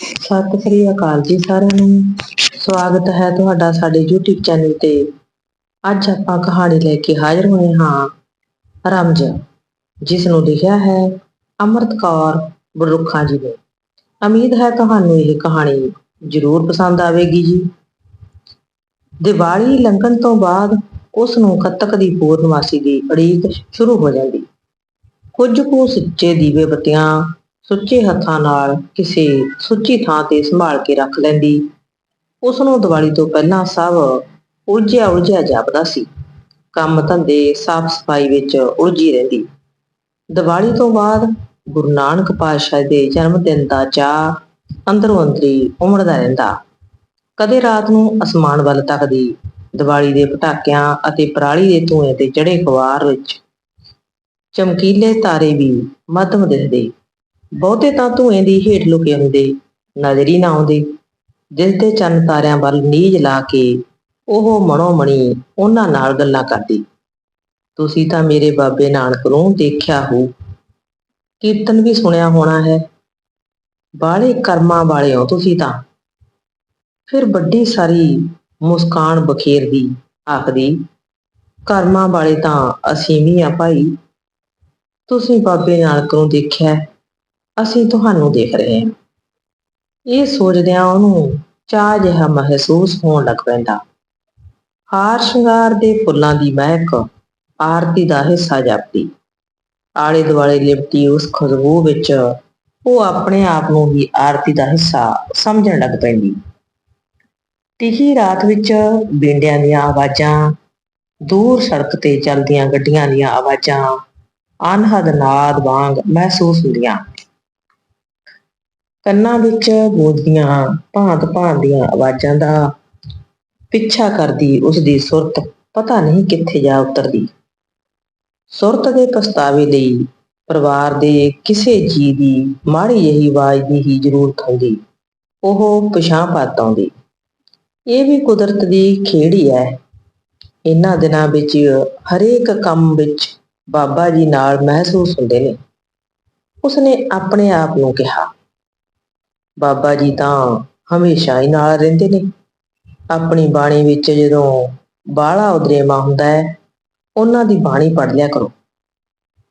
ਸਤਿ ਸ੍ਰੀ ਅਕਾਲ ਜੀ ਸਾਰਿਆਂ ਨੂੰ। ਸਵਾਗਤ ਹੈ ਤੁਹਾਡਾ ਸਾਡੇ YouTube ਚੈਨਲ ਤੇ। ਅੱਜ ਆਪਾਂ ਕਹਾਣੀ ਲੈ ਕੇ ਹਾਜ਼ਰ ਹੋਏ ਹਾਂ ਰਮਜ ਜਿਸ ਨੂੰ ਲਿਖਿਆ ਹੈ ਅਮਰਤ ਕੌਰ ਬਰੁੱਖਾਂ ਜੀ ਨੇ। ਉਮੀਦ ਹੈ ਤੁਹਾਨੂੰ ਇਹ ਕਹਾਣੀ ਜ਼ਰੂਰ ਪਸੰਦ ਆਵੇਗੀ ਜੀ। ਦੀਵਾਲੀ ਲੰਘਣ ਤੋਂ ਬਾਅਦ ਉਸ ਨੂੰ ਕੱਤਕ ਦੀ ਪੂਰਨਮਾਸੀ ਦੀ ਉਡੀਕ ਸ਼ੁਰੂ ਹੋ ਜਾਂਦੀ। ਕੁਝ ਕੁ ਸੁੱਚੇ ਦੀਵੇ ਬੱਤੀਆਂ ਸੁੱਚੇ ਹੱਥਾਂ ਨਾਲ ਕਿਸੇ ਸੁੱਚੀ ਥਾਂ ਤੇ ਸੰਭਾਲ ਕੇ ਰੱਖ ਲੈਂਦੀ। ਉਸ ਨੂੰ ਦੀਵਾਲੀ ਤੋਂ ਪਹਿਲਾਂ ਸਭ ਉਲਝਿਆ ਉਲਝਿਆ ਜਾਪਦਾ ਸੀ। ਕੰਮ ਧੰਦੇ ਸਾਫ਼ ਸਫ਼ਾਈ ਵਿੱਚ ਉਲਝੀ ਰਹਿੰਦੀ। ਦੀਵਾਲੀ ਤੋਂ ਬਾਅਦ ਗੁਰੂ ਨਾਨਕ ਪਾਤਸ਼ਾਹ ਦੇ ਜਨਮ ਦਿਨ ਦਾ ਚਾਅ ਅੰਦਰੋਂ ਅੰਦਰੀ ਉਮੜਦਾ ਰਹਿੰਦਾ। ਕਦੇ ਰਾਤ ਨੂੰ ਅਸਮਾਨ ਵੱਲ ਤੱਕਦੀ, ਦੀਵਾਲੀ ਦੇ ਪਟਾਕਿਆਂ ਅਤੇ ਪਰਾਲੀ ਦੇ ਧੂਏ ਤੇ ਚੜੇ ਖਵਾਰ ਵਿੱਚ ਚਮਕੀਲੇ ਤਾਰੇ ਵੀ ਮੱਧਮ ਦਿਸਦੇ ਬਹੁਤੇ ਤਾਂ ਧੂਏ ਦੀ ਹੇਠ ਲੁਕੇ ਹੁੰਦੇ, ਨਜ਼ਰ ਹੀ ਨਾ ਆਉਂਦੇ। ਜਿਸ ਦੇ ਚੰਨ ਤਾਰਿਆਂ ਵੱਲ ਨੀਝ ਲਾ ਕੇ ਉਹ ਮਨੋ ਮਣੀ ਉਹਨਾਂ ਨਾਲ ਗੱਲਾਂ ਕਰਦੀ। ਤੁਸੀਂ ਤਾਂ ਮੇਰੇ ਬਾਬੇ ਨਾਨਕ ਨੂੰ ਦੇਖਿਆ ਹੋ। ਕੀਰਤਨ ਵੀ ਸੁਣਿਆ ਹੋਣਾ ਹੈ। ਬਾਲੇ ਕਰਮਾਂ ਵਾਲੇ ਹੋ ਤੁਸੀਂ ਤਾਂ। ਫਿਰ ਵੱਡੀ ਸਾਰੀ ਮੁਸਕਾਨ ਬਖੇਰਦੀ ਆਖਦੀ, ਕਰਮਾਂ ਵਾਲੇ ਤਾਂ ਅਸੀਂ ਵੀ ਆ ਭਾਈ। ਤੁਸੀਂ ਬਾਬੇ ਨਾਨਕ ਨੂੰ ਦੇਖਿਆ ਅਸੀਂ ਤੁਹਾਨੂੰ ਦੇਖ ਰਹੇ ਹਾਂ। ਇਹ ਸੋਚਦਿਆਂ ਉਹਨੂੰ ਚਾਹ ਜਿਹਾ ਮਹਿਸੂਸ ਹੋਣ ਲੱਗ ਪੈਂਦਾ। ਹਾਰ ਸ਼ਿੰਗਾਰ ਦੇ ਫੁੱਲਾਂ ਦੀ ਮਹਿਕ ਆਰਤੀ ਦਾ ਹਿੱਸਾ ਜਾਪਦੀ। ਆਲੇ ਦੁਆਲੇ ਲਿਪਟੀ ਉਸ ਖੁਸ਼ਬੂ ਵਿੱਚ ਉਹ ਆਪਣੇ ਆਪ ਨੂੰ ਹੀ ਆਰਤੀ ਦਾ ਹਿੱਸਾ ਸਮਝਣ ਲੱਗ ਪੈਂਦੀ। ਤਿਹੀ ਰਾਤ ਵਿੱਚ ਬੇਂਡਿਆਂ ਦੀਆਂ ਆਵਾਜ਼ਾਂ, ਦੂਰ ਸੜਕ ਤੇ ਚੱਲਦੀਆਂ ਗੱਡੀਆਂ ਦੀਆਂ ਆਵਾਜ਼ਾਂ ਅਨਹਦ ਨਾਦ ਵਾਂਗ ਮਹਿਸੂਸ ਹੁੰਦੀਆਂ। ਕੰਨਾਂ ਵਿੱਚ ਗੂੰਜਦੀਆਂ, ਭਾਂਤ ਭਾਂਤ ਦੀਆਂ ਆਵਾਜ਼ਾਂ ਦਾ ਪਿੱਛਾ ਕਰਦੀ ਉਸ ਦੀ ਸੁਰਤ, ਪਤਾ ਨਹੀਂ ਕਿੱਥੇ ਜਾ ਉਤਰਦੀ। ਸੁਰਤ ਦੇ ਪਛਤਾਵੇ ਲਈ ਪਰਿਵਾਰ ਦੇ ਕਿਸੇ ਜੀ ਦੀ ਮਾੜੀ ਜਿਹੀ ਆਵਾਜ਼ ਦੀ ਹੀ ਜ਼ਰੂਰਤ ਹੁੰਦੀ। ਉਹ ਪਛਾਂ ਪਤ ਆਉਂਦੀ। ਇਹ ਵੀ ਕੁਦਰਤ ਦੀ ਖੇਡ ਹੀ ਹੈ। ਇਹਨਾਂ ਦਿਨਾਂ ਵਿੱਚ ਹਰੇਕ ਕੰਮ ਵਿੱਚ ਬਾਬਾ ਜੀ ਨਾਲ ਮਹਿਸੂਸ ਹੁੰਦੇ ਨੇ। ਉਸਨੇ ਆਪਣੇ ਆਪ ਨੂੰ ਕਿਹਾ ਬਾਬਾ ਜੀ ਤਾਂ ਹਮੇਸ਼ਾ ਹੀ ਨਾਲ ਰਹਿੰਦੇ ਨੇ। ਆਪਣੀ ਬਾਣੀ ਵਿੱਚ ਜਦੋਂ ਬਾਹਲਾ ਉਦਰੇਮਾ ਹੁੰਦਾ ਹੈ, ਉਹਨਾਂ ਦੀ ਬਾਣੀ ਪੜ੍ਹ ਲਿਆ ਕਰੋ।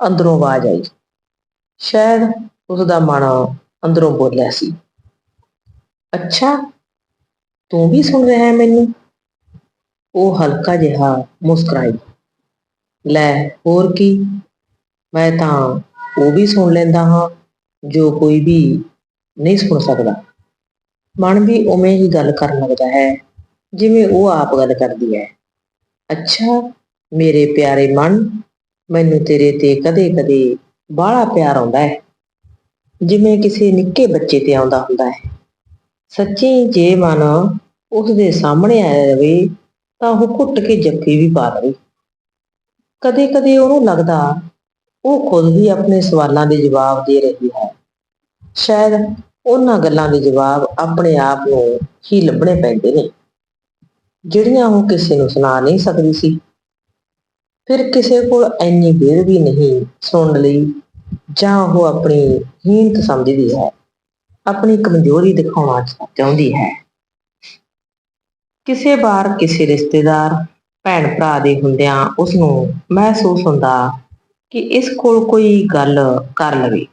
ਅੰਦਰੋਂ ਆਵਾਜ਼ ਆਈ। ਸ਼ਾਇਦ ਉਸ ਦਾ ਮਨ ਅੰਦਰੋਂ ਬੋਲਿਆ ਸੀ। ਅੱਛਾ, ਤੂੰ ਵੀ ਸੁਣ ਰਿਹਾ ਹੈ ਮੈਨੂੰ? ਉਹ ਹਲਕਾ ਜਿਹਾ ਮੁਸਕਰਾਈ। ਲੈ, ਹੋਰ ਕੀ? ਮੈਂ ਤਾਂ ਉਹ ਵੀ ਸੁਣ ਲੈਂਦਾ ਹਾਂ, ਜੋ ਕੋਈ ਵੀ ਨਹੀਂ ਸੁਣ ਸਕਦਾ। ਮਨ ਵੀ ਉਵੇਂ ਹੀ ਗੱਲ ਕਰਨ ਲੱਗਦਾ ਹੈ, ਜਿਵੇਂ ਉਹ ਆਪ ਗੱਲ ਕਰਦੀ ਹੈ। ਅੱਛਾ, ਮੇਰੇ ਪਿਆਰੇ ਮਨ, ਮੈਨੂੰ ਤੇਰੇ ਤੇ ਕਦੇ-ਕਦੇ ਬਾਹਲਾ ਪਿਆਰ ਆਉਂਦਾ ਹੈ। ਜਿਵੇਂ ਕਿਸੇ ਨਿੱਕੇ ਬੱਚੇ ਤੇ ਆਉਂਦਾ ਹੁੰਦਾ ਹੈ। ਸੱਚੀ ਜੇ ਮਨ ਉਸ ਦੇ ਸਾਹਮਣੇ ਆਇਆ ਰਵੇ ਤਾਂ ਉਹ ਘੁੱਟ ਕੇ ਜੱਫੀ ਵੀ ਪਾ ਦੇਵੇ। ਕਦੇ-ਕਦੇ ਉਹਨੂੰ ਲੱਗਦਾ, ਉਹ ਖੁਦ ਵੀ ਆਪਣੇ ਸਵਾਲਾਂ ਦੇ ਜਵਾਬ ਦੇ ਰਹੀ ਹੈ। ਸ਼ਾਇਦ ਉਹਨਾਂ ਗੱਲਾਂ ਦੇ ਜਵਾਬ ਆਪਣੇ ਆਪ ਨੂੰ ਹੀ ਲੱਭਣੇ ਪੈਂਦੇ ਨੇ, ਜਿਹੜੀਆਂ ਉਹ ਕਿਸੇ ਨੂੰ ਸੁਣਾ ਨਹੀਂ ਸਕਦੀ ਸੀ। ਫਿਰ ਕਿਸੇ ਕੋਲ ਐਨੀ ਵੇਰ ਵੀ ਨਹੀਂ ਸੁਣਨ ਲਈ ਜਾਂ ਉਹ ਆਪਣੀ ਹੀਨਤ ਸਮਝਦੀ ਹੈ, ਆਪਣੀ ਕਮਜ਼ੋਰੀ ਦਿਖਾਉਣਾ ਚਾਹੁੰਦੀ ਹੈ। ਕਿਸੇ ਵਾਰ ਕਿਸੇ ਰਿਸ਼ਤੇਦਾਰ, ਭੈਣ ਭਰਾ ਦੇ ਹੁੰਦਿਆਂ ਉਸ ਨੂੰ ਮਹਿਸੂਸ ਹੁੰਦਾ ਕਿ ਇਸ ਕੋਲ ਕੋਈ ਗੱਲ ਕਰ ਲਵੇ,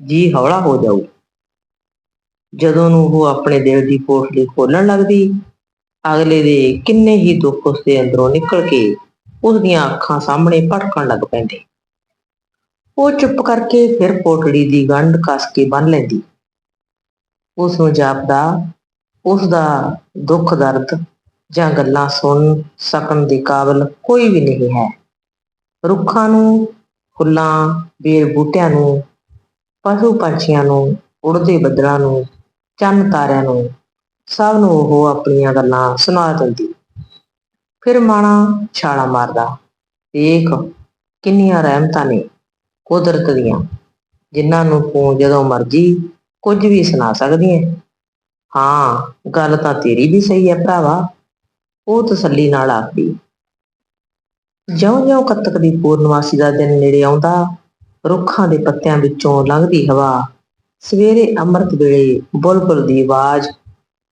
ਜੀ ਹੌਲਾ ਹੋ ਜਾਊ। ਜਦੋਂ ਨੂੰ ਉਹ ਆਪਣੇ ਦਿਲ ਦੀ ਪੋਟਲੀ ਖੋਲਣ ਲੱਗਦੀ, ਅਗਲੇ ਦੇ ਕਿੰਨੇ ਹੀ ਦੁੱਖ ਉਸ ਦੇ ਅੰਦਰੋਂ ਨਿਕਲ ਕੇ ਉਸ ਦੀਆਂ ਅੱਖਾਂ ਸਾਹਮਣੇ ਭਟਕਣ ਲੱਗ ਪੈਂਦੇ। ਉਹ ਚੁੱਪ ਕਰਕੇ ਫਿਰ ਪੋਟਲੀ ਦੀ ਗੰਢ ਕੱਸ ਕੇ ਬੰਨ ਲੈਂਦੀ। ਉਸ ਨੂੰ ਜਾਪਦਾ, ਉਸ ਦਾ ਦੁੱਖ ਦਰਦ ਜਾਂ ਗੱਲਾਂ ਸੁਣ ਸਕਣ ਦੇ ਕਾਬਲ ਕੋਈ ਵੀ ਨਹੀਂ ਹੈ। ਰੁੱਖਾਂ ਨੂੰ, ਫੁੱਲਾਂ, ਬੇਲ ਬੂਟਿਆਂ ਨੂੰ, ਪਸ਼ੂ ਪੰਛੀਆਂ ਨੂੰ, ਉੜਦੇ ਬੱਦਲਾਂ ਨੂੰ ਚੰਨ ਤਾਰਿਆਂ ਨੂੰ, ਸਭ ਨੂੰ ਉਹ ਆਪਣੀਆਂ ਗੱਲਾਂ ਸੁਣਾ ਦਿੰਦੀ। ਫਿਰ ਮਾਣਾ ਛਾਲਾ ਮਾਰਦਾ, ਦੇਖ, ਕਿੰਨੀਆਂ ਰਹਿਮਤਾਂ ਨੇ ਕੁਦਰਤ ਦੀਆਂ, ਜਿਨ੍ਹਾਂ ਨੂੰ ਤੂੰ ਜਦੋਂ ਮਰਜ਼ੀ ਕੁਝ ਵੀ ਸੁਣਾ ਸਕਦੀ ਹੈ ਹਾਂ, ਗੱਲ ਤਾਂ ਤੇਰੀ ਵੀ ਸਹੀ ਹੈ ਭਰਾਵਾ, ਉਹ ਤਸੱਲੀ ਨਾਲ ਆਖਦੀ। ਜਿਉਂ-ਜਿਉਂ ਕੱਤਕ ਦੀ ਪੂਰਨਮਾਸੀ ਦਾ ਦਿਨ ਨੇੜੇ ਆਉਂਦਾ, ਰੁੱਖਾਂ ਦੇ ਪੱਤਿਆਂ ਵਿੱਚੋਂ ਲੰਘਦੀ ਹਵਾ ਸਵੇਰੇ ਅੰਮ੍ਰਿਤ ਵੇਲੇ ਬੁਲਬੁਲ ਦੀ ਆਵਾਜ਼,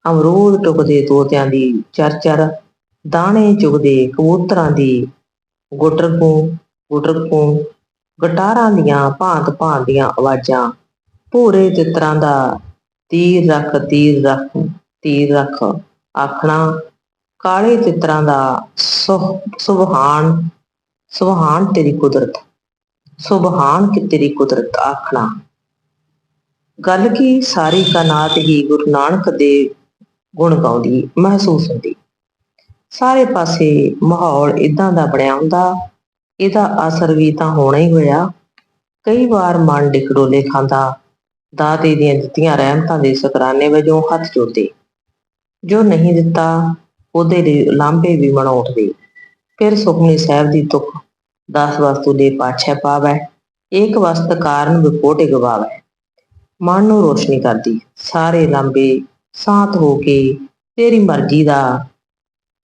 ਅਮਰੂਦ ਟੁਕਦੇ ਤੋਤਿਆਂ ਦੀ ਚਰਚਰ ਦਾਣੇ ਚੁਗਦੇ ਕਬੂਤਰਾਂ ਦੀ ਗੁਟਰਕੂ ਗੁਟਰਕੂ, ਗਟਾਰਾਂ ਦੀਆਂ ਭਾਂਤ ਭਾਂਤ ਦੀਆਂ ਆਵਾਜ਼ਾਂ, ਭੂਰੇ ਤਿੱਤਰਾਂ ਦਾ ਤੀਰ ਰੱਖ ਤੀਰ ਰੱਖ ਤੀਰ ਰੱਖ ਆਖਣਾ, ਕਾਲੇ ਤਿੱਤਰਾਂ ਦਾ ਸੁਹ- ਸੁਭਾਨ ਸੁਭਾਨ ਤੇਰੀ ਕੁਦਰਤ ਸੁਭਾਨ ਕਿ ਤੇਰੀ ਕੁਦਰਤ ਆਖਣਾ। ਗੱਲ ਕੀ, ਸਾਰੀ ਕਾਇਨਾਤ ਹੀ ਗੁਰੂ ਨਾਨਕ ਦੇ ਗੁਣ ਗਾਉਂਦੀ, ਮਹਿਸੂਸ ਹੁੰਦੀ। ਸਾਰੇ ਪਾਸੇ ਮਾਹੌਲ ਇਦਾਂ ਦਾ ਬਣਿਆ ਹੁੰਦਾ, ਇਹਦਾ ਅਸਰ ਵੀ ਤਾਂ ਹੋਣਾ ਹੀ ਹੋਇਆ। ਕਈ ਵਾਰ ਮਨ ਡਿਕਡੋਲੇ ਖਾਂਦਾ, ਦਾਤੇ ਦੀਆਂ ਦਿੱਤੀਆਂ ਰਹਿਮਤਾਂ ਦੇ ਸ਼ੁਕਰਾਨੇ ਵਜੋਂ ਹੱਥ ਜੋੜਦੇ। ਜੋ ਨਹੀਂ ਦਿੱਤਾ, ਉਹਦੇ ਲਈ ਲਾਂਭੇ ਵੀ ਮਨ ਉੱਠਦੇ। ਫਿਰ ਸੁਖਮਨੀ ਸਾਹਿਬ ਦੀ ਤੁਕ ਦਸ ਵਸਤੂ ਦੇ ਪਾਛੈ ਪਾਵੈ, ਏਕ ਵਸਤ ਕਾਰਨ ਵਿਪੋਟੇ ਗਵਾਵੈ ਮਨ ਨੂੰ ਰੋਸ਼ਨੀ ਕਰਦੀ। ਸਾਰੇ ਲਾਂਬੇ ਸਾਥ ਹੋ ਕੇ ਤੇਰੀ ਮਰਜ਼ੀ ਦਾ,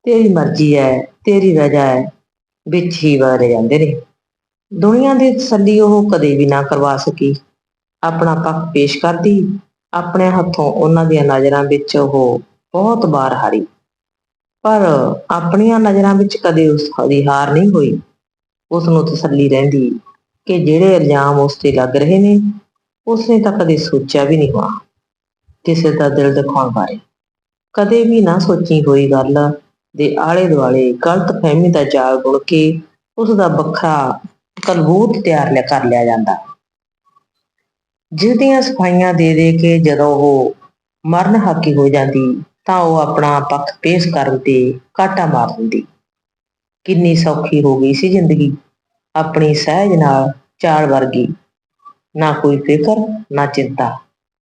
ਤੇਰੀ ਮਰਜ਼ੀ ਹੈ ਤੇਰੀ ਰਜ਼ਾ ਹੈ ਵਿੱਚ ਹੀ ਵਾਰੇ ਜਾਂਦੇ ਨੇ। ਦੁਨੀਆ ਦੀ ਤਸੱਲੀ ਉਹ ਕਦੇ ਵੀ ਨਾ ਕਰਵਾ ਸਕੀ। ਆਪਣਾ ਪੱਖ ਪੇਸ਼ ਕਰਦੀ, ਆਪਣੇ ਹੱਥੋਂ ਉਹਨਾਂ ਦੀਆਂ ਨਜ਼ਰਾਂ ਵਿੱਚ ਉਹ ਬਹੁਤ ਵਾਰ ਹਾਰੀ। ਪਰ ਆਪਣੀਆਂ ਨਜ਼ਰਾਂ ਵਿੱਚ ਕਦੇ ਉਸ ਦੀ ਹਾਰ ਨਹੀਂ ਹੋਈ। ਉਸ ਨੂੰ ਤਸੱਲੀ ਰਹਿੰਦੀ ਕਿ ਜਿਹੜੇ ਇਲਜ਼ਾਮ ਉਸ ਤੇ ਲੱਗ ਰਹੇ ਨੇ ਉਸਨੇ ਤਾਂ ਕਦੇ ਸੋਚਿਆ ਵੀ ਨਹੀਂ ਹੋਣਾ, ਕਿਸੇ ਦਾ ਦਿਲ ਦਿਖਾਉਣ ਬਾਰੇ। ਕਦੇ ਵੀ ਨਾ ਸੋਚੀ ਹੋਈ ਗੱਲ ਦੇ ਆਲੇ ਦੁਆਲੇ ਗਲਤ ਫਹਿਮੀ ਦਾ ਜਾਲ ਬੁਣ ਕੇ ਉਸ ਦਾ ਵੱਖਰਾ ਕਲਬੂਤ ਤਿਆਰ ਲਿਆ, ਕਰ ਲਿਆ ਜਾਂਦਾ। ਜਿਹਦੀਆਂ ਸਫਾਈਆਂ ਦੇ ਦੇ ਕੇ ਜਦੋਂ ਉਹ ਮਰਨ ਹਾਕੀ ਹੋ ਜਾਂਦੀ, ਤਾਂ ਉਹ ਆਪਣਾ ਪੱਖ ਪੇਸ਼ ਕਰਨ ਤੇ ਕਾਟਾ ਮਾਰ ਦਿੰਦੀ। ਕਿੰਨੀ ਸੌਖੀ ਹੋ ਗਈ ਸੀ ਜ਼ਿੰਦਗੀ, ਆਪਣੀ ਸਹਿਜ ਨਾਲ ਚਾਲ ਵਰਗੀ ਨਾ ਕੋਈ ਫਿਕਰ, ਨਾ ਚਿੰਤਾ।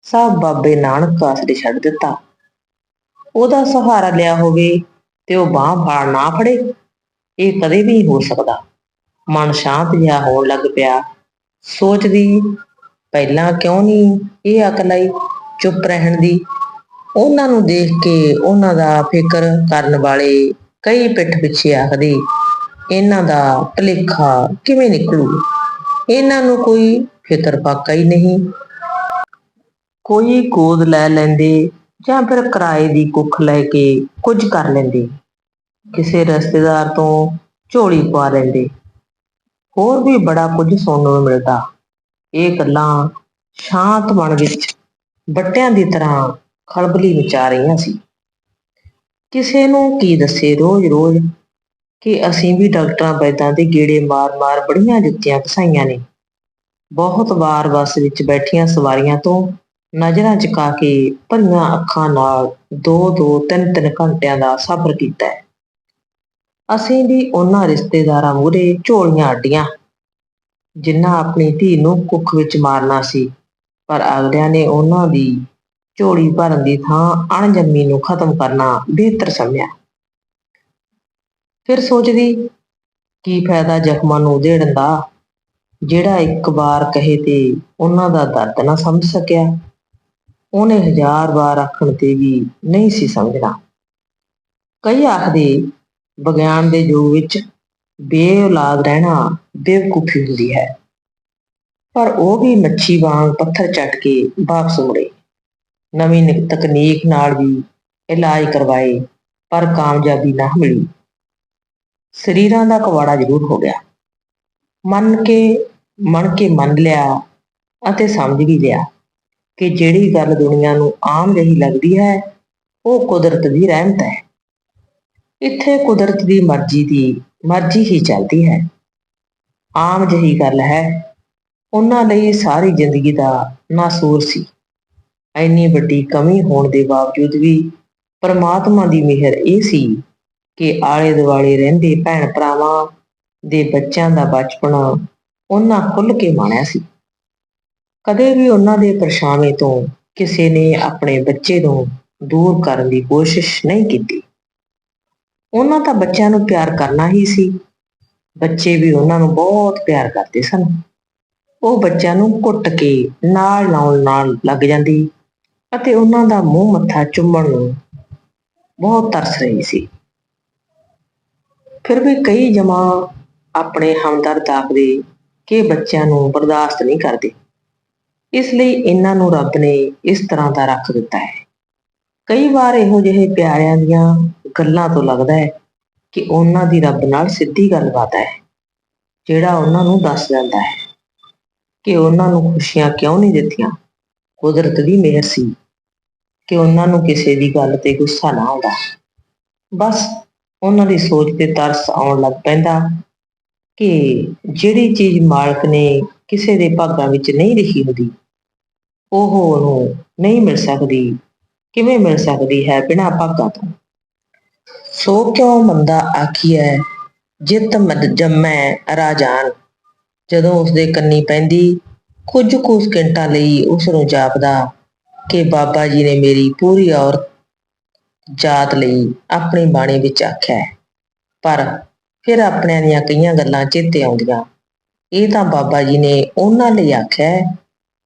ਸਭ ਬਾਬੇ ਨਾਨਕ ਆਸਰੇ ਛੱਡ ਦਿੱਤਾ। ਉਹਦਾ ਸਹਾਰਾ ਲਿਆ ਹੋਵੇ ਤੇ ਉਹ ਬਾਹ ਫਾੜ ਨਾ ਫੜੇ, ਇਹ ਕਦੇ ਵੀ ਹੋ ਸਕਦਾ। ਮਨ ਸ਼ਾਂਤ ਜਿਹਾ ਹੋਣ ਲੱਗ ਪਿਆ। ਸੋਚਦੀ, ਪਹਿਲਾਂ ਕਿਉਂ ਨਹੀਂ ਇਹ ਅਕਲ ਆਈ ਚੁੱਪ ਰਹਿਣ ਦੀ? ਉਹਨਾਂ ਨੂੰ ਦੇਖ ਕੇ ਉਹਨਾਂ ਦਾ ਫਿਕਰ ਕਰਨ ਵਾਲੇ ਕਈ ਪਿੱਠ ਪਿੱਛੇ ਆਖਦੇ, ਇਹਨਾਂ ਦਾ ਭਲੇਖਾ ਕਿਵੇਂ ਨਿਕਲੂ? ਇਹਨਾਂ ਨੂੰ ਕੋਈ ਫਿਕਰ ਪਾਕਾ ਹੀ ਨਹੀਂ। ਕੋਈ ਗੋਦ ਲੈ ਲੈਂਦੇ ਜਾਂ ਫਿਰ ਕਿਰਾਏ ਦੀ ਕੁੱਖ ਲੈ ਕੇ ਕੁਝ ਕਰ ਲੈਂਦੇ। ਕਿਸੇ ਰਸਤੇਦਾਰ ਤੋਂ ਝੋਲੀ ਪਾ ਲੈਂਦੇ। ਹੋਰ ਵੀ ਬੜਾ ਕੁਝ ਸੁਣਨ ਨੂੰ ਮਿਲਦਾ। ਇਹ ਗੱਲਾਂ ਸ਼ਾਂਤ ਮਨ ਵਿੱਚ ਬੱਟਿਆਂ ਦੀ ਤਰ੍ਹਾਂ ਖਲਬਲੀ ਮਚਾ ਰਹੀਆਂ ਸੀ। ਕਿਸੇ ਨੂੰ ਕੀ ਦੱਸੇ ਰੋਜ਼-ਰੋਜ਼ ਕਿ ਅਸੀਂ ਵੀ ਡਾਕਟਰਾਂ ਬੈਦਾਂ ਦੇ ਗੇੜੇ ਮਾਰ-ਮਾਰ ਬੜੀਆਂ ਜੁੱਤੀਆਂ ਘਸਾਈਆਂ ਨੇ। ਬਹੁਤ ਵਾਰ ਬੱਸ ਵਿੱਚ ਬੈਠੀਆਂ ਸਵਾਰੀਆਂ ਤੋਂ ਨਜ਼ਰਾਂ ਝੁਕਾ ਕੇ ਭਰੀਆਂ ਅੱਖਾਂ ਨਾਲ ਦੋ-ਦੋ ਤਿੰਨ-ਤਿੰਨ ਘੰਟਿਆਂ ਦਾ ਸਫ਼ਰ ਕੀਤਾ ਹੈ। ਅਸੀਂ ਵੀ ਉਹਨਾਂ ਰਿਸ਼ਤੇਦਾਰਾਂ ਮੂਹਰੇ ਝੋਲੀਆਂ ਅੱਡੀਆਂ, ਜਿਨ੍ਹਾਂ ਆਪਣੀ ਧੀ ਨੂੰ ਕੁੱਖ ਵਿੱਚ ਮਾਰਨਾ ਸੀ, ਪਰ ਅਗਲਿਆਂ ਨੇ ਉਹਨਾਂ ਦੀ ਝੋਲੀ ਭਰਨ ਦੀ ਥਾਂ ਅਣਜੰਮੀ ਨੂੰ ਖਤਮ ਕਰਨਾ ਬਿਹਤਰ ਸਮਝਿਆ। ਫਿਰ ਸੋਚਦੀ, ਕੀ ਫਾਇਦਾ ਜ਼ਖਮਾਂ ਨੂੰ ਉਧੇੜਨ ਦਾ? ਜਿਹੜਾ ਇੱਕ ਵਾਰ ਕਹੇ ਤੇ ਉਹਨਾਂ ਦਾ ਦਰਦ ਨਾ ਸਮਝ ਸਕਿਆ। ਉਹਨੇ ਹਜ਼ਾਰ ਵਾਰ ਆਖਣ ਤੇ ਵੀ ਨਹੀਂ ਸੀ ਸਮਝਣਾ। ਕਈ ਆਖਦੇ, ਵਿਗਿਆਨ ਦੇ ਯੁੱਗ ਵਿੱਚ ਬੇਔਲਾਦ ਰਹਿਣਾ ਬੇਵਕੂਫੀ ਹੁੰਦੀ ਹੈ। ਪਰ ਉਹ ਵੀ ਮੱਛੀ ਵਾਂਗ ਪੱਥਰ ਚੱਟ ਕੇ ਵਾਪਸ ਮੁੜੇ। ਨਵੀਂ ਨ- ਤਕਨੀਕ ਨਾਲ ਵੀ ਇਲਾਜ ਕਰਵਾਏ, ਪਰ ਕਾਮਯਾਬੀ ਨਾ ਮਿਲੀ। ਸਰੀਰਾਂ ਦਾ ਕਵਾੜਾ ਜ਼ਰੂਰ ਹੋ ਗਿਆ। ਮੰਨ ਕੇ, ਮਨ ਕੇ ਮੰਨ ਲਿਆ ਅਤੇ ਸਮਝ ਵੀ ਲਿਆ ਕਿ ਜਿਹੜੀ ਗੱਲ ਦੁਨੀਆ ਨੂੰ ਆਮ ਜਿਹੀ ਲੱਗਦੀ ਹੈ, ਉਹ ਕੁਦਰਤ ਦੀ ਰਹਿਮਤ ਹੈ। ਇੱਥੇ ਕੁਦਰਤ ਦੀ ਮਰਜ਼ੀ ਦੀ ਮਰਜ਼ੀ ਹੀ ਚੱਲਦੀ ਹੈ। ਆਮ ਜਿਹੀ ਗੱਲ ਹੈ, ਉਹਨਾਂ ਲਈ ਸਾਰੀ ਜ਼ਿੰਦਗੀ ਦਾ ਨਾਸੂਰ ਸੀ। ਇੰਨੀ ਵੱਡੀ ਕਮੀ ਹੋਣ ਦੇ ਬਾਵਜੂਦ ਵੀ ਪਰਮਾਤਮਾ ਦੀ ਮਿਹਰ ਇਹ ਸੀ ਕਿ ਆਲੇ ਦੁਆਲੇ ਰਹਿੰਦੇ ਭੈਣ ਭਰਾਵਾਂ ਦੇ ਬੱਚਿਆਂ ਦਾ ਬਚਪਨਾ ਉਹਨਾਂ ਖੁੱਲ ਕੇ ਮਾਣਿਆ ਸੀ। ਕਦੇ ਵੀ ਉਹਨਾਂ ਦੇ ਪਰਛਾਵੇਂ ਤੋਂ ਕਿਸੇ ਨੇ ਆਪਣੇ ਬੱਚੇ ਨੂੰ ਦੂਰ ਕਰਨ ਦੀ ਕੋਸ਼ਿਸ਼ ਨਹੀਂ ਕੀਤੀ। ਉਹਨਾਂ ਤਾਂ ਬੱਚਿਆਂ ਨੂੰ ਪਿਆਰ ਕਰਨਾ ਹੀ ਸੀ। ਬੱਚੇ ਵੀ ਉਹਨਾਂ ਨੂੰ ਬਹੁਤ ਪਿਆਰ ਕਰਦੇ ਸਨ। ਉਹ ਬੱਚਿਆਂ ਨੂੰ ਘੁੱਟ ਕੇ ਨਾਲ ਲਾਉਣ ਨਾਲ ਲੱਗ ਜਾਂਦੀ ਅਤੇ ਉਹਨਾਂ ਦਾ ਮੂੰਹ ਮੱਥਾ ਚੁੰਮਣ ਨੂੰ ਬਹੁਤ ਤਰਸ ਰਹੀ ਸੀ। ਫਿਰ ਵੀ ਕਈ ਜਮਾ ਆਪਣੇ ਹਮਦਰਦ ਆਖਦੇ ਕਿ ਬੱਚਿਆਂ ਨੂੰ ਬਰਦਾਸ਼ਤ ਨਹੀਂ ਕਰਦੇ। ਇਸ ਲਈ ਇਹਨਾਂ ਨੂੰ ਰੱਬ ਨੇ ਇਸ ਤਰ੍ਹਾਂ ਦਾ ਰੱਖ ਦਿੱਤਾ ਹੈ। ਕਈ ਵਾਰ ਇਹੋ ਜਿਹੇ ਪਿਆਰਿਆਂ ਦੀਆਂ ਗੱਲਾਂ ਤੋਂ ਲੱਗਦਾ ਹੈ ਕਿ ਉਹਨਾਂ ਦੀ ਰੱਬ ਨਾਲ ਸਿੱਧੀ ਗੱਲਬਾਤ ਹੈ, ਜਿਹੜਾ ਉਹਨਾਂ ਨੂੰ ਦੱਸ ਜਾਂਦਾ ਹੈ ਕਿ ਉਹਨਾਂ ਨੂੰ ਖੁਸ਼ੀਆਂ ਕਿਉਂ ਨਹੀਂ ਦਿੱਤੀਆਂ? ਕੁਦਰਤ ਦੀ ਮਿਹਰ ਸੀ ਕਿ ਉਹਨਾਂ ਨੂੰ ਕਿਸੇ ਦੀ ਗੱਲ ਤੇ ਗੁੱਸਾ ਨਾ ਆਉਂਦਾ। ਬਸ ਉਹਨਾਂ ਦੀ ਸੋਚ ਤੇ ਤਰਸ ਆਉਣ ਲੱਗ ਪੈਂਦਾ ਕਿ ਜਿਹੜੀ ਚੀਜ਼ ਮਾਲਕ ਨੇ ਕਿਸੇ ਦੇ ਭਾਗਾਂ ਵਿੱਚ ਨਹੀਂ ਲਿਖੀ ਹੁੰਦੀ, ਉਹ ਉਹਨੂੰ ਨਹੀਂ ਮਿਲ ਸਕਦੀ। ਕਿਵੇਂ ਮਿਲ ਸਕਦੀ ਹੈ ਬਿਨਾਂ ਭਾਗਾਂ ਤੋਂ? ਸੋ ਕਿਉਂ ਮੰਦਾ ਆਖੀਐ, ਜਿਤ ਮਦ ਜੰਮੈ ਰਾਜਾਨ। ਜਦੋਂ ਉਸਦੇ ਕੰਨੀ ਪੈਂਦੀ ਕੁਝ ਕੁ ਸਕਿੰਟਾਂ ਲਈ ਉਸ ਨੂੰ ਜਾਪਦਾ ਕਿ ਬਾਬਾ ਜੀ ਨੇ ਮੇਰੀ ਪੂਰੀ ਔਰਤ ਜਾਤ ਲਈ ਆਪਣੀ ਬਾਣੀ ਵਿੱਚ ਆਖਿਆ ਪਰ ਫਿਰ ਆਪਣਿਆਂ ਦੀਆਂ ਕਈਆਂ ਗੱਲਾਂ ਚੇਤੇ ਆਉਂਦੀਆਂ। ਇਹ ਤਾਂ ਬਾਬਾ ਜੀ ਨੇ ਉਹਨਾਂ ਲਈ ਆਖਿਆ ਹੈ,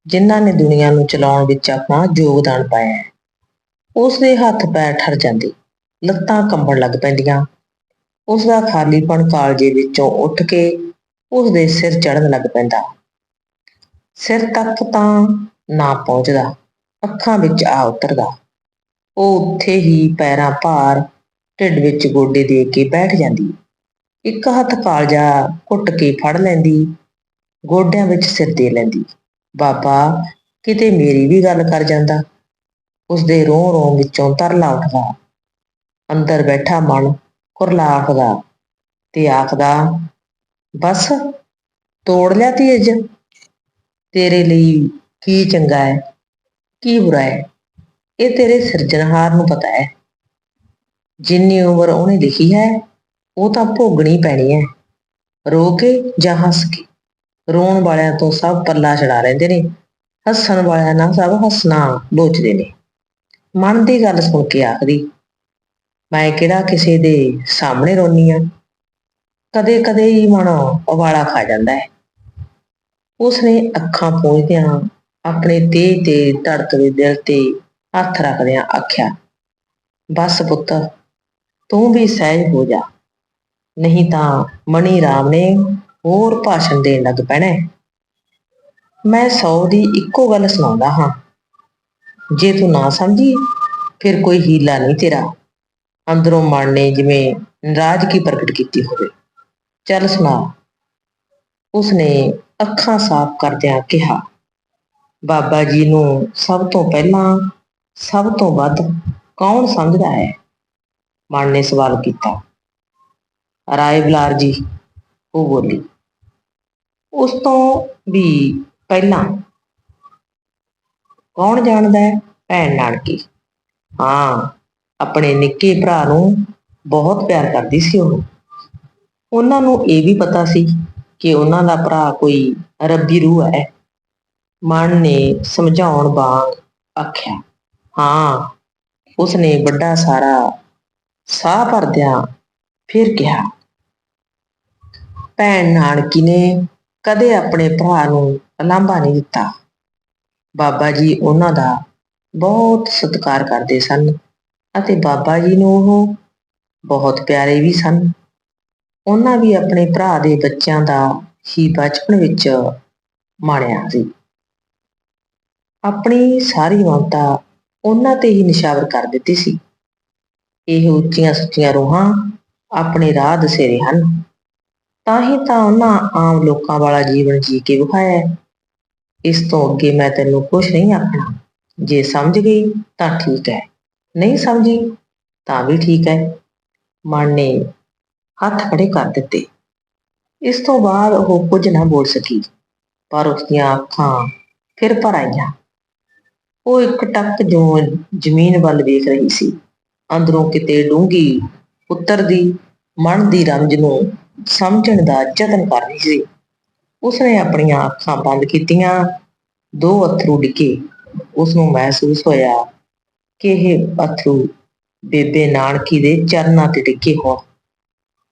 ਜਿਨ੍ਹਾਂ ਨੇ ਦੁਨੀਆ ਨੂੰ ਚਲਾਉਣ ਵਿੱਚ ਆਪਣਾ ਯੋਗਦਾਨ ਪਾਇਆ ਹੈ। ਉਸ ਦੇ ਹੱਥ ਪੈਰ ਠਰ ਜਾਂਦੇ, ਲੱਤਾਂ ਕੰਬਣ ਲੱਗ ਪੈਂਦੀਆਂ। ਉਸ ਦਾ ਖਾਲੀਪਣ ਕਾਲਜੇ ਵਿੱਚੋਂ ਉੱਠ ਕੇ ਉਸ ਦੇ ਸਿਰ ਚੜਨ ਲੱਗ ਪੈਂਦਾ। ਸਿਰ ਤੱਕ ਤਾਂ ਨਾ ਪਹੁੰਚਦਾ, ਅੱਖਾਂ ਵਿੱਚ ਆ ਉਤਰਦਾ। ਉਹ ਉੱਥੇ ਹੀ ਪੈਰਾਂ ਭਾਰ ਢਿੱਡ ਵਿੱਚ ਗੋਡੇ ਦੇ ਕੇ ਬੈਠ ਜਾਂਦੀ। ਇੱਕ ਹੱਥ ਕਾਲਜਾ ਘੁੱਟ ਕੇ ਫੜ ਲੈਂਦੀ, ਗੋਡਿਆਂ ਵਿੱਚ ਸਿਰ ਦੇ ਲੈਂਦੀ। ਬਾਬਾ, ਕਿਤੇ ਮੇਰੀ ਵੀ ਗੱਲ ਕਰ ਜਾਂਦਾ? ਉਸਦੇ ਦੇ ਰੋਹ ਵਿੱਚੋਂ ਤਰਲਾ ਉੱਠਦਾ। ਅੰਦਰ ਬੈਠਾ ਮਨ ਕੁਰਲਾ ਆਖਦਾ ਤੇ ਆਖਦਾ, ਬਸ, ਤੋੜ ਲਿਆ ਧੀਰਜ ਤੇਰੇ ਲਈ ਕੀ ਚੰਗਾ ਹੈ, ਕੀ ਬੁਰਾ ਹੈ, ਇਹ ਤੇਰੇ ਸਿਰਜਣਹਾਰ ਨੂੰ ਪਤਾ ਹੈ। ਜਿੰਨੀ ਉਮਰ ਉਹਨੇ ਲਿਖੀ ਹੈ ਉਹ ਤਾਂ ਭੋਗਣੀ ਪੈਣੀ ਹੈ ਰੋ ਕੇ ਜਾਂ ਹੱਸ ਕੇ। ਰੋਣ ਵਾਲਿਆਂ ਤੋਂ ਸਭ ਪੱਲਾ ਛਡਾ ਰਹਿੰਦੇ ਨੇ। ਹੱਸਣ ਵਾਲਿਆਂ ਨਾਲ ਸਭ ਹੱਸਣਾ ਲੋਚਦੇ ਨੇ। ਮਨ ਦੀ ਗੱਲ ਸੁਣ ਕੇ ਆਖਦੀ, ਮੈਂ ਕਿਹੜਾ ਕਿਸੇ ਦੇ ਸਾਹਮਣੇ ਰੋਨੀ ਆ। ਕਦੇ ਕਦੇ ਹੀ ਮਨ ਅਵਾਲਾ ਖਾ ਜਾਂਦਾ ਹੈ ਉਸਨੇ ਅੱਖਾਂ ਪੂੰਝਦਿਆਂ ਆਪਣੇ ਤੇਜ ਤੇ ਧੜਕਦੇ ਦਿਲ ਤੇ ਹੱਥ ਰੱਖਦਿਆਂ ਆਖਿਆ, ਬਸ ਪੁੱਤ, ਤੂੰ ਵੀ ਸਹਿਜ ਹੋ ਜਾ। ਨਹੀਂ ਤਾਂ ਮਣੀ ਰਾਮ ਨੇ ਹੋਰ ਭਾਸ਼ਣ ਦੇਣ ਲੱਗ ਪੈਣਾ ਮੈਂ ਸੌ ਦੀ ਇੱਕੋ ਗੱਲ ਸੁਣਾਉਂਦਾ ਹਾਂ। ਜੇ ਤੂੰ ਨਾ ਸਮਝੀ, ਫਿਰ ਕੋਈ ਹੀਲਾ ਨਹੀਂ ਤੇਰਾ। ਅੰਦਰੋਂ ਮਨ ਨੇ ਜਿਵੇਂ ਨਾਰਾਜ਼ਗੀ ਪ੍ਰਗਟ ਕੀਤੀ ਹੋਵੇ। ਚੱਲ ਸੁਣਾ। ਉਸਨੇ ਅੱਖਾਂ ਸਾਫ਼ ਕਰਦਿਆਂ ਕਿਹਾ, ਬਾਬਾ ਜੀ ਨੂੰ ਸਭ ਤੋਂ ਪਹਿਲਾਂ, ਸਭ ਤੋਂ ਵੱਧ ਕੌਣ ਸਮਝਦਾ ਹੈ? ਮਨ ਨੇ ਸਵਾਲ ਕੀਤਾ। ਰਾਏ ਬਲਾਰ ਜੀ, ਉਹ ਬੋਲੀ। ਉਸ ਤੋਂ ਵੀ ਪਹਿਲਾਂ ਕੌਣ ਜਾਣਦਾ ਹੈ? ਭੈਣ ਨਾਨਕੀ। ਹਾਂ, ਆਪਣੇ ਨਿੱਕੇ ਭਰਾ ਨੂੰ ਬਹੁਤ ਪਿਆਰ ਕਰਦੀ ਸੀ ਉਹ। ਉਹਨਾਂ ਨੂੰ ਇਹ ਵੀ ਪਤਾ ਸੀ ਕਿ ਉਹਨਾਂ ਦਾ ਭਰਾ ਕੋਈ ਰੱਬੀ ਰੂਹ ਹੈ। ਮਨ ਨੇ ਸਮਝਾਉਣ ਵਾਂਗ ਆਖਿਆ, ਹਾਂ, ਉਸਨੇ ਵੱਡਾ ਸਾਰਾ ਸਾਹ ਭਰਦਿਆਂ ਫਿਰ ਕਿਹਾ, ਭੈਣ ਨਾਨਕੀ ਨੇ ਕਦੇ ਆਪਣੇ ਭਰਾ ਨੂੰ ਅਲਾਂਭਾ ਨਹੀਂ ਦਿੱਤਾ। ਬਾਬਾ ਜੀ ਉਹਨਾਂ ਦਾ ਬਹੁਤ ਸਤਿਕਾਰ ਕਰਦੇ ਸਨ ਅਤੇ ਬਾਬਾ ਜੀ ਨੂੰ ਉਹ ਬਹੁਤ ਪਿਆਰੇ ਵੀ ਸਨ। ਉਹਨਾਂ ਵੀ ਆਪਣੇ ਭਰਾ ਦੇ ਬੱਚਿਆਂ ਦਾ ਹੀ ਬਚਪਨ ਵਿੱਚ ਮਾਣਿਆ ਸੀ। ਆਪਣੀ ਸਾਰੀ ਮਮਤਾ ਉਹਨਾਂ ਤੇ ਹੀ ਨਿਸ਼ਾਵਰ ਕਰ ਦਿੱਤੀ ਸੀ। ਇਹ ਉੱਚੀਆਂ ਸੁੱਚੀਆਂ ਰੂਹਾਂ ਆਪਣੇ ਰਾਹ ਦਸੇਰੇ ਹਨ। ਤਾਂ ਹੀ ਤਾਂ ਉਹਨਾਂ ਆਮ ਲੋਕਾਂ ਵਾਲਾ ਜੀਵਨ ਜੀ ਕੇ ਵਿਖਾਇਆ ਇਸ ਤੋਂ ਅੱਗੇ ਮੈਂ ਤੈਨੂੰ ਕੁਝ ਨਹੀਂ ਆਖਣਾ। ਜੇ ਸਮਝ ਗਈ ਤਾਂ ਠੀਕ ਹੈ। ਨਹੀਂ ਸਮਝੀ ਤਾਂ ਵੀ ਠੀਕ ਹੈ। ਮਨ ਨੇ ਹੱਥ ਖੜੇ ਕਰ ਦਿੱਤੇ। ਇਸ ਤੋਂ ਬਾਅਦ ਉਹ ਕੁਝ ਨਾ ਬੋਲ ਸਕੀ, ਪਰ ਉਸਦੀਆਂ ਅੱਖਾਂ ਫਿਰ ਭਰ ਆਈਆਂ। ਉਹ ਇੱਕ ਟੱਕ ਜੋ ਜ਼ਮੀਨ ਵੱਲ ਵੇਖ ਰਹੀ ਸੀ। ਅੰਦਰੋਂ ਕਿਤੇ ਡੂੰਗੀ ਪੁੱਤਰ ਦੀ ਮਨ ਦੀ ਰੰਜ ਨੂੰ ਸਮਝਣ ਦਾ ਯਤਨ ਕਰ ਰਹੀ ਸੀ। ਉਸਨੇ ਆਪਣੀਆਂ ਅੱਖਾਂ ਬੰਦ ਕੀਤੀਆਂ, ਦੋ ਅਥਰੂ ਡਿੱਗੇ। ਉਸ ਨੂੰ ਮਹਿਸੂਸ ਹੋਇਆ ਕਿ ਇਹ ਅਥਰੂ ਬੇਬੇ ਨਾਨਕੀ ਦੇ ਚਰਨਾਂ ਤੇ ਡਿੱਗੇ ਹੋਣ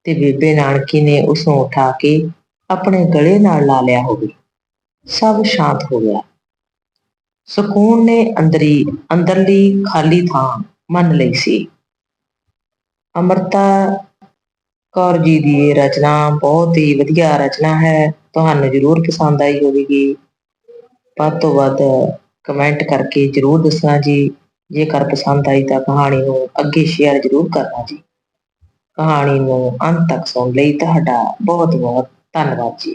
ਤੇ ਬੇਬੇ ਨਾਨਕੀ ਨੇ ਉਸ ਨੂੰ ਉਠਾ ਕੇ ਆਪਣੇ ਗਲੇ ਨਾਲ ਲਾ ਲਿਆ ਹੋਵੇ। ਸਭ ਸ਼ਾਂਤ ਹੋ ਗਿਆ। ਸਕੂਨ ਨੇ ਅੰਦਰੀ, ਅੰਦਰਲੀ ਖਾਲੀ ਥਾਂ ਮੰਨ ਲਈ ਸੀ। ਅਮਰਤਾ ਕੌਰ ਜੀ ਦੀ ਇਹ ਰਚਨਾ ਬਹੁਤ ਹੀ ਵਧੀਆ ਰਚਨਾ ਹੈ। ਤੁਹਾਨੂੰ ਜ਼ਰੂਰ ਪਸੰਦ ਆਈ ਹੋਵੇਗੀ। ਵੱਧ ਤੋਂ ਵੱਧ ਕਮੈਂਟ ਕਰਕੇ ਜਰੂਰ ਦੱਸਣਾ ਜੀ। ਜੇਕਰ ਪਸੰਦ ਆਈ ਤਾਂ ਕਹਾਣੀ ਨੂੰ ਅੱਗੇ ਸ਼ੇਅਰ ਜਰੂਰ ਕਰਨਾ ਜੀ। ਕਹਾਣੀ ਨੂੰ ਅੰਤ ਤੱਕ ਸੁਣਨ ਲਈ ਤੁਹਾਡਾ ਬਹੁਤ ਬਹੁਤ ਧੰਨਵਾਦ ਜੀ।